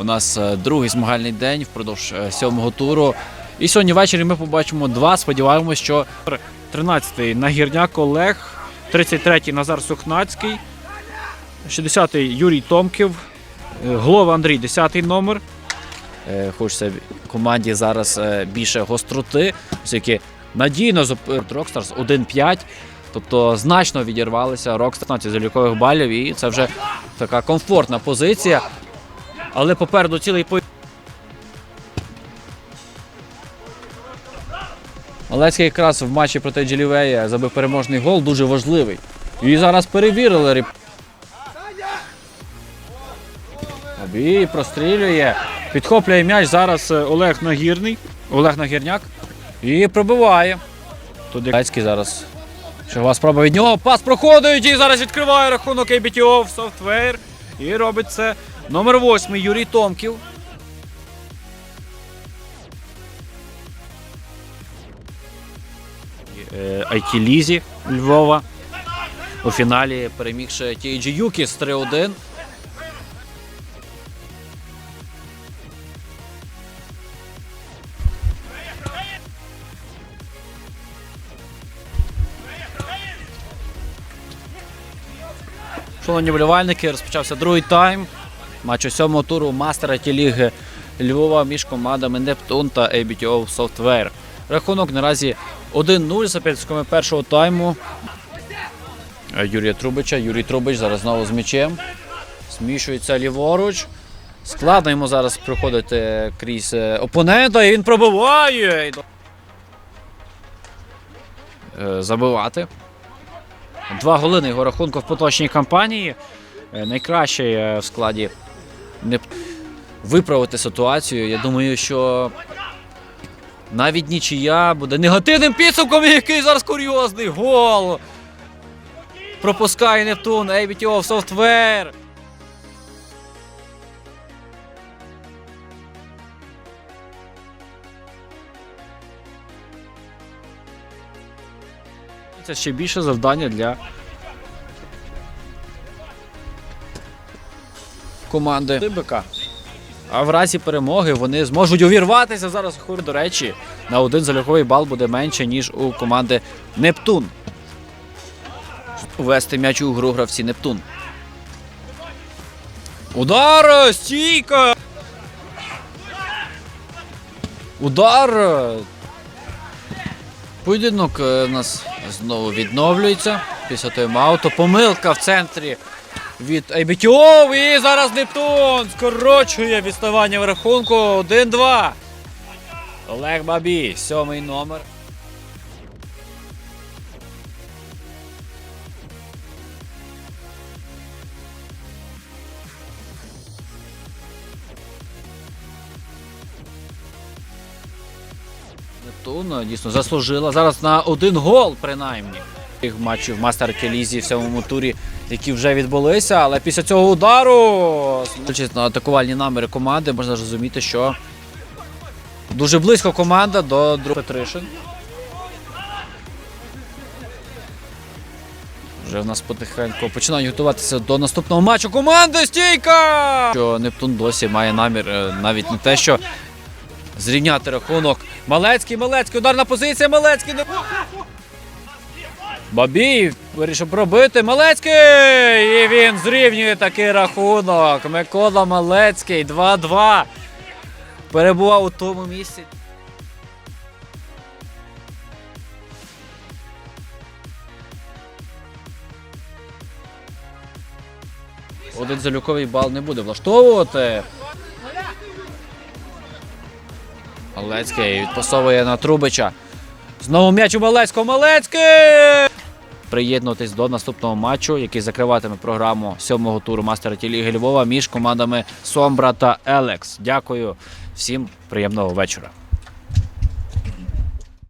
У нас е, другий змагальний день впродовж е, сьомого туру. І сьогодні ввечері ми побачимо два. Сподіваємось, що 13-й Нагірняк Олег, 33-й Назар Сухнацький, 60-й Юрій Томків, е, Глова Андрій, 10-й номер. хочеться команді зараз більше гостроти, оскільки надійно зуп- Rockstars 1-5. Тобто значно відірвалися Rockstars 15 залікових балів, і це вже така комфортна позиція. Але попереду цілий по. Малецький якраз в матчі проти Джелівея забив переможний гол, дуже важливий. І зараз перевірили. Обій прострілює. Підхоплює м'яч зараз е, Олег Нагірний, Олег Нагірняк. І пробиває. Туди Малецький зараз. Чергова спроба від нього. Пас проходить і зараз відкриває рахунок ABTO. софтвер. І робить це номер 8 Юрій Томків. Е, IT Лізі Львова. У фіналі перемігши TG Юкіс 3-1. Шановні вболівальники, розпочався другий тайм матчу сьомого туру мастера Ті-ліги Львова між командами Нептун та ABTO Software. Рахунок наразі 1-0 за підсумками першого тайму. Юрія Трубича. Юрій Трубич зараз знову з м'ячем. Зміщується ліворуч. Складно йому зараз проходити крізь е, опонента, і він пробиває. Е, Забивати. Два голи його рахунку в поточній кампанії. Е, Найкращий в складі не виправити ситуацію. Я думаю, що навіть нічия буде негативним підсумком, який зараз курйозний гол. Пропускає Нептун, ABTO Software. Це ще більше завдання для команди Тибика. А в разі перемоги вони зможуть увірватися зараз. Хор, до речі, на один заліковий бал буде менше, ніж у команди Нептун. Вести м'яч у гру гравці Нептун. Удар! Стійка! Удар! Поєдинок е, у нас знову відновлюється після тайм-ауту. Помилка в центрі від ABTO. І зараз Нептун скорочує відставання в рахунку 1-2. Олег Бабій, сьомий номер. Нептун дійсно заслужила. Зараз на один гол, принаймні. Тих матчів Мастер Келізі в сьомому турі, які вже відбулися. Але після цього удару, на атакувальні наміри команди, можна зрозуміти, що дуже близько команда до другого Петришин. Вже в нас потихеньку починають готуватися до наступного матчу команди. Стійка! Що Нептун досі має намір е, навіть не те, що зрівняти рахунок. Малецький, Малецький, ударна позиція, Малецький. Бабій вирішив пробити. Малецький! І він зрівнює такий рахунок. Микола Малецький 2-2. Перебував у тому місці. Один залюковий бал не буде влаштовувати. Малецький відпасовує на Трубича. Знову м'яч у Малецького. Малецький! Приєднуватись до наступного матчу, який закриватиме програму сьомого туру Мастера Ті-ліги Львова між командами Сомбра та Елекс. Дякую всім приємного вечора.